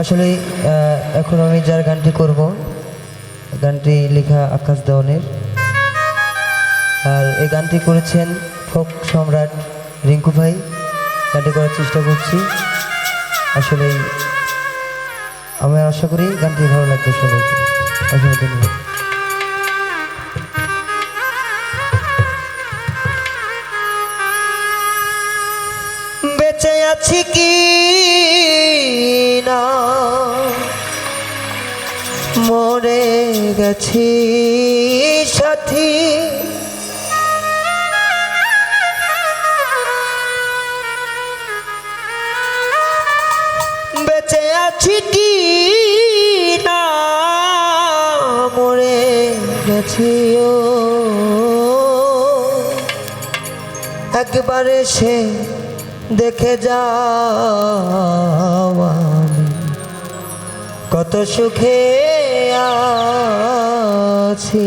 আসলে এখন আমি যার গানটি করব, গানটি লেখা আকাশ দেওয়ানের আর এই গানটি করেছেন ফোক সম্রাট রিঙ্কু ভাই। গানটি করার চেষ্টা করছি। আসলে, আমি আশা করি গানটি ভালো লাগবে সবাইকে। অসংখ্য ধন্যবাদ। বেঁচে আছি কি? মরে গেছি সাথী। বেঁচে আছি কি না? মরে গেছি ও। একবারে সে দেখে যাও আমি। কত সুখে আছি।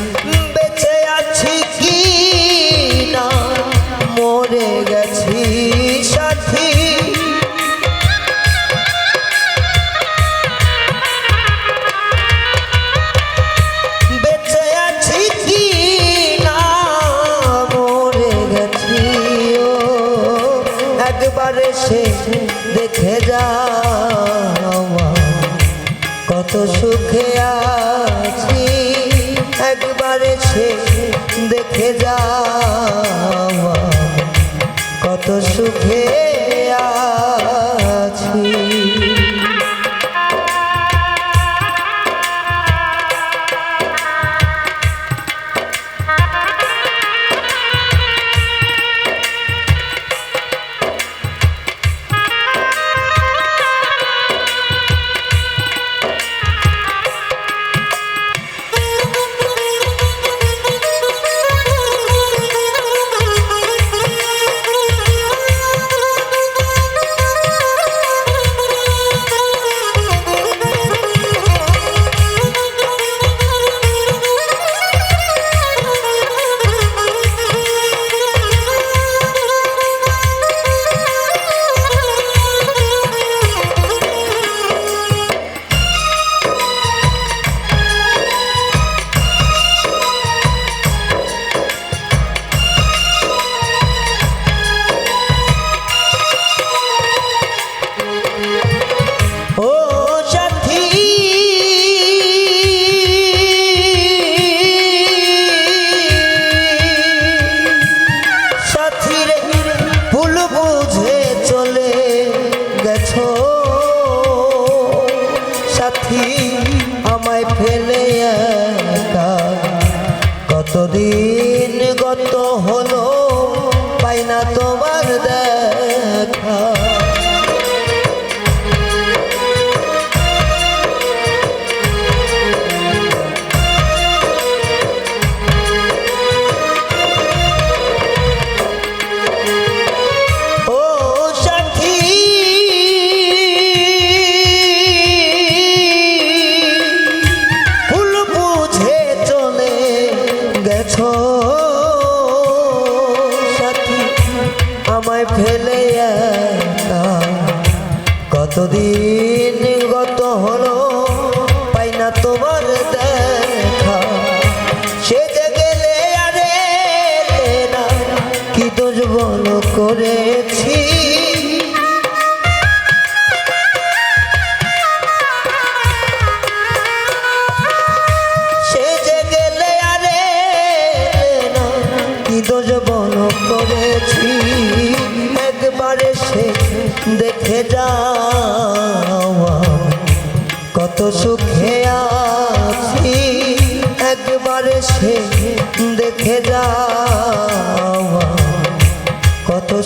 সুখে সাথী আমায় ফেলে একা। কতদিন গত হলো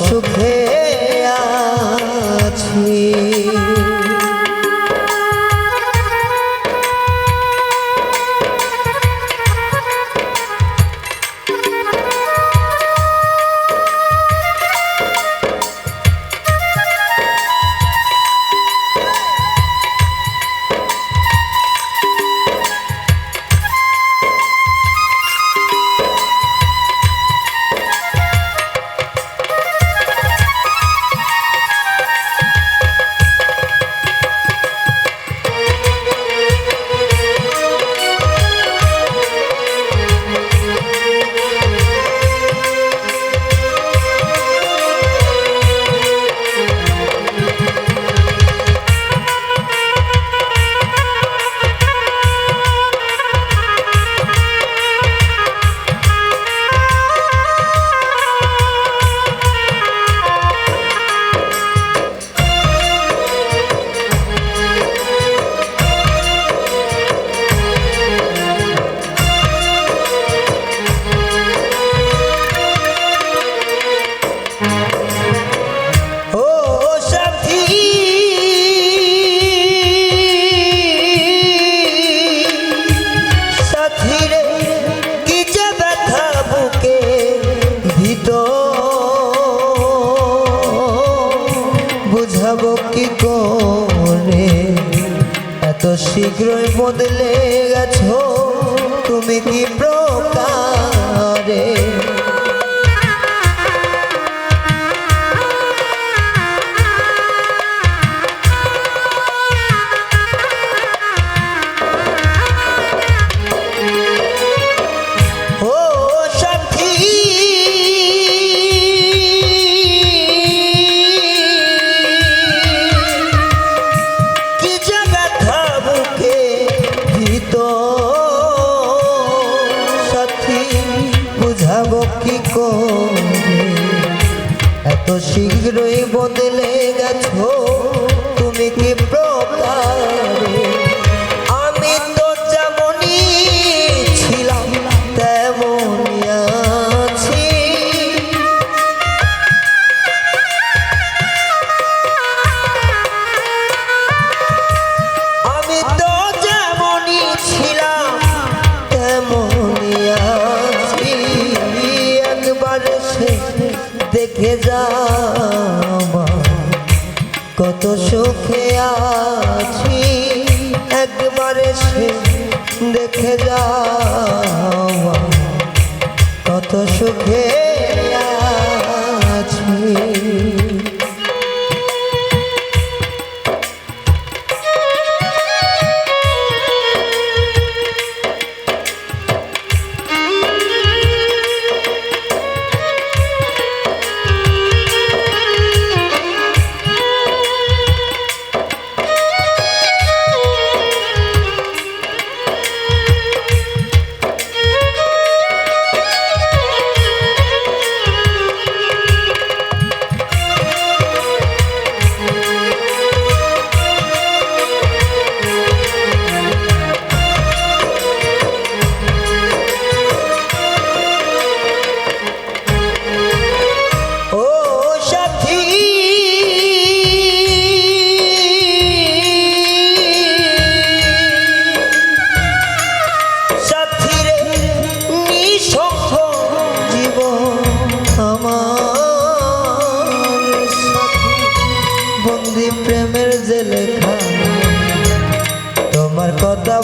সুখে শীঘ্রই বদলে গেছো। তুমি কি প্রকারে গেছো? তুমি কি প্রকারে আমি তো যেমনই ছিলাম, তেমনই আমি তো যেমনই ছিলাম, তেমনই আছি। একবার দেখে কত সুখে আছি একবারে সে দেখে যাওয়া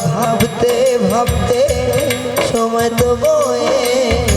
ভাবতে ভাবতে সময় তো বয়ে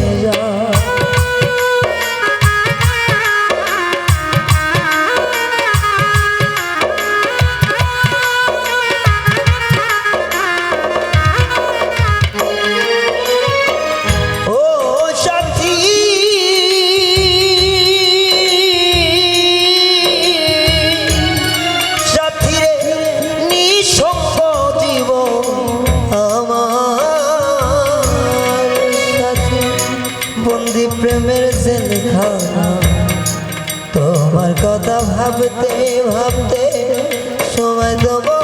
তোমার কথা ভাবতে ভাবতে সময় দেবো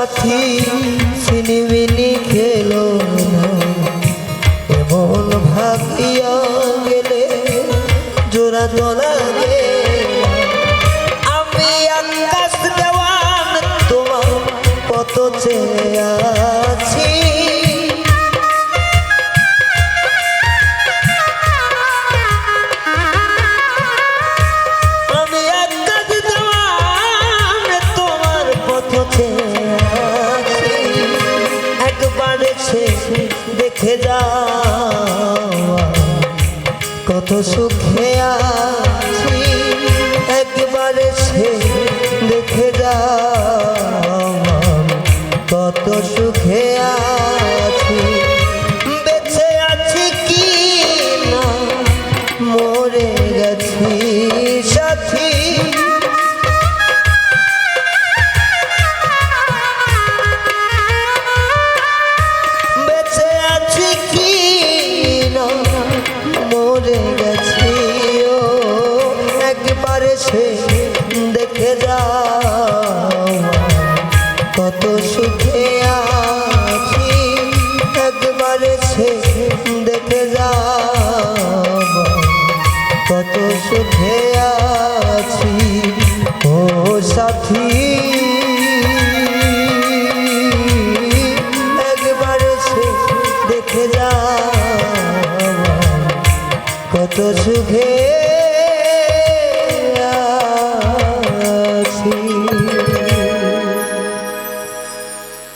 সাথী সিনিমিনি খেলো এমন ভাবিয়া গেলে জোড়া তোলা কত সুখ কাছে দেখে যা কত সুখে